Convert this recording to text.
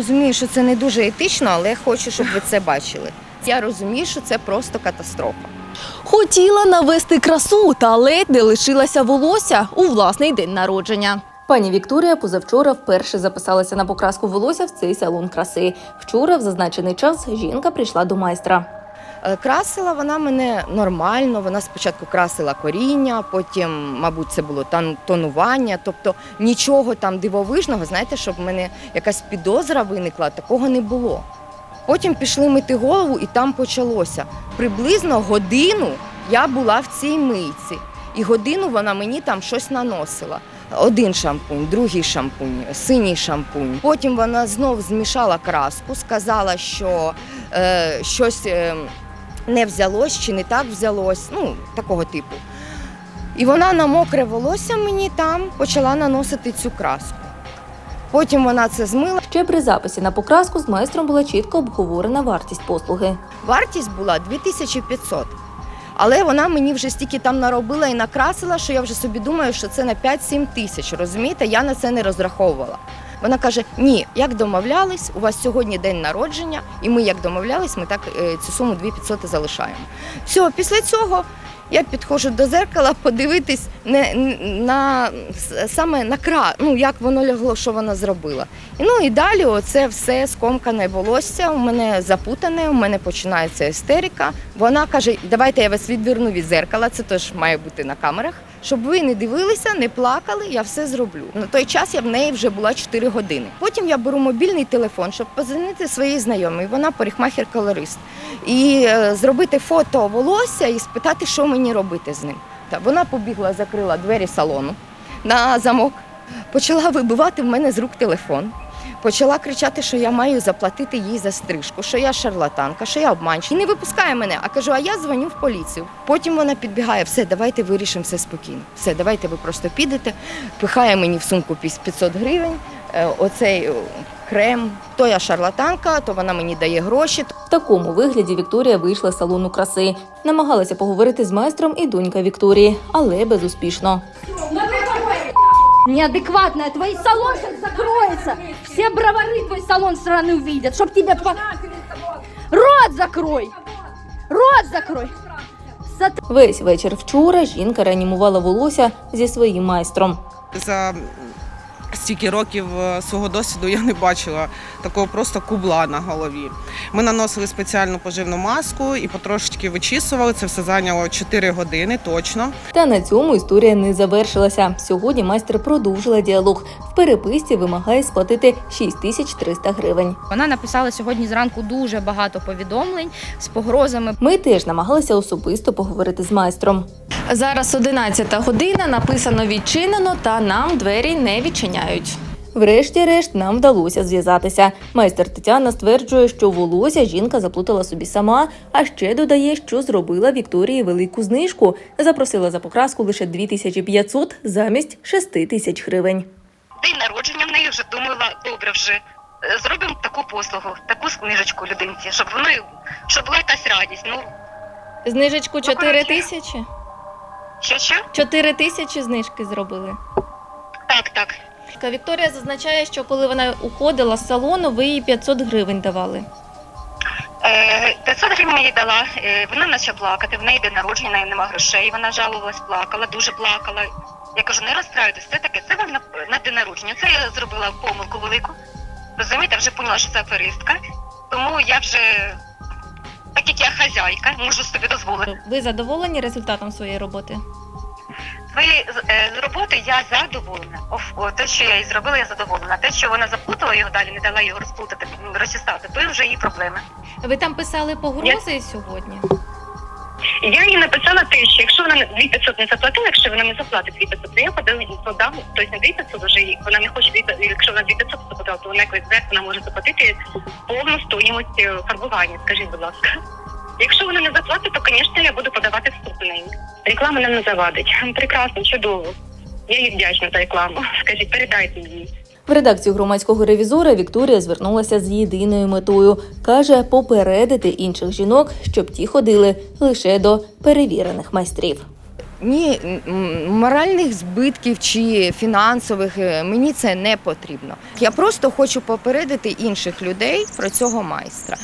Розумію, що це не дуже етично, але хочу, щоб ви це бачили. Я розумію, що це просто катастрофа. Хотіла навести красу та ледь не лишилася волосся у власний день народження. Пані Вікторія позавчора вперше записалася на покраску волосся в цей салон краси. Вчора, в зазначений час, жінка прийшла до майстра. Е, Красила вона мене нормально. Вона спочатку красила коріння, потім, мабуть, це було тонування. Тобто нічого там дивовижного, знаєте, щоб в мене якась підозра виникла, такого не було. Потім пішли мити голову, і там почалося. Приблизно годину я була в цій мийці, і годину вона мені там щось наносила. Один шампунь, другий шампунь, синій шампунь. Потім вона знов змішала краску, сказала, що е, щось е, не взялось чи не так взялось, ну такого типу. І вона на мокре волосся мені там почала наносити цю краску. Потім вона це змила. Ще при записі на покраску з майстром була чітко обговорена вартість послуги. Вартість була 2500. Але вона мені вже стільки там наробила і накрасила, що я вже собі думаю, що це на 5-7 тисяч. Розумієте, я на це не розраховувала. Вона каже: Ні, як домовлялись, у вас сьогодні день народження, і ми як домовлялись, ми так е, цю суму 2500 і залишаємо. Все, після цього я підходжу до зеркала подивитись не, на саме на кра, ну як воно лягло, що вона зробила. І, ну і далі оце все скомкане волосся, у мене запутане, у мене починається істерика. Вона каже: давайте я вас відверну від зеркала, це теж має бути на камерах. Щоб ви не дивилися, не плакали, я все зроблю. На той час я в неї вже була 4 години. Потім я беру мобільний телефон, щоб позвонити своїй знайомій. Вона парикмахер-колорист. І е, зробити фото волосся і спитати, що мені робити з ним. Та вона побігла, закрила двері салону на замок, почала вибивати в мене з рук телефон. Почала кричати, що я маю заплатити їй за стрижку, що я шарлатанка, що я обманщик. І не випускає мене, а кажу, а я дзвоню в поліцію. Потім вона підбігає, все, давайте вирішимо все спокійно. Все, давайте ви просто підете. Пихає мені в сумку піс- 500 гривень. е, Оцей е, крем, то я шарлатанка, то вона мені дає гроші. В такому вигляді Вікторія вийшла з салону краси. Намагалася поговорити з майстром і донька Вікторії, але безуспішно. Неадекватная, твой салон закроется. Все бровары твой салон страны увидят, чтоб тебе... по- Рот закрой! Рот закрой! Весь вечір вчора жінка реанімувала волосся зі своїм майстром. За стільки років е, свого досвіду я не бачила такого просто кубла на голові. Ми наносили спеціальну поживну маску і потрошечки вичісували. Це все зайняло 4 години точно. Та на цьому історія не завершилася. Сьогодні майстер продовжила діалог. В переписці вимагає сплатити 6300 гривень. Вона написала сьогодні зранку дуже багато повідомлень з погрозами. Ми теж намагалися особисто поговорити з майстром. Зараз 11 година, написано відчинено, та нам двері не відчиняють. Врешті-решт нам вдалося зв'язатися. Майстер Тетяна стверджує, що волосся жінка заплутала собі сама, а ще додає, що зробила Вікторії велику знижку. Запросила за покраску лише 2500 замість 6 тисяч гривень. день народження в неї вже думала, добре вже е, зробимо таку послугу, таку книжечку людинці, щоб воно щоб була якась радість. Ну Знижечку 4 тисячі? Що що? 4 тисячі знижки зробили. Так, так. Вікторія зазначає, що коли вона уходила з салону, ви їй 500 гривень давали. Е, 500 гривень їй дала. Е, вона почала плакати. В неї день народження, в неї нема грошей. Вона жалувалась, плакала, дуже плакала. Я кажу, не розстраюйтесь, це таке, це вам на, на день народження. Це я зробила помилку велику. Розумієте, вже поняла, що це аферистка. Тому я вже, так як я хазяйка, можу собі дозволити. Ви задоволені результатом своєї роботи? Твої е, з роботи я задоволена. О, те, що я їй зробила, я задоволена. Те, що вона заплутала його далі, не дала його розплутати, м, розчесати, то вже її проблеми. Ви там писали погрози сьогодні. Я їй написала те, що якщо вона 2500 не заплатила, якщо вона не заплатить 2500, то я подам, тобто не 2500 вже їй, вона не хоче якщо вона 2500 заплатила, то вона якось зверху вона може заплатити повну стоїмость е, фарбування. Скажіть, будь ласка. Якщо вона не заплатить, то, звісно, я буду подавати в суд на неї. Реклама нам не завадить. Прекрасно, чудово. Я їй вдячна за рекламу. Скажіть, передайте їй. В редакцію громадського ревізора Вікторія звернулася з єдиною метою. Каже, попередити інших жінок, щоб ті ходили лише до перевірених майстрів. ні моральних збитків чи фінансових е, мені це не потрібно. Я просто хочу попередити інших людей про цього майстра.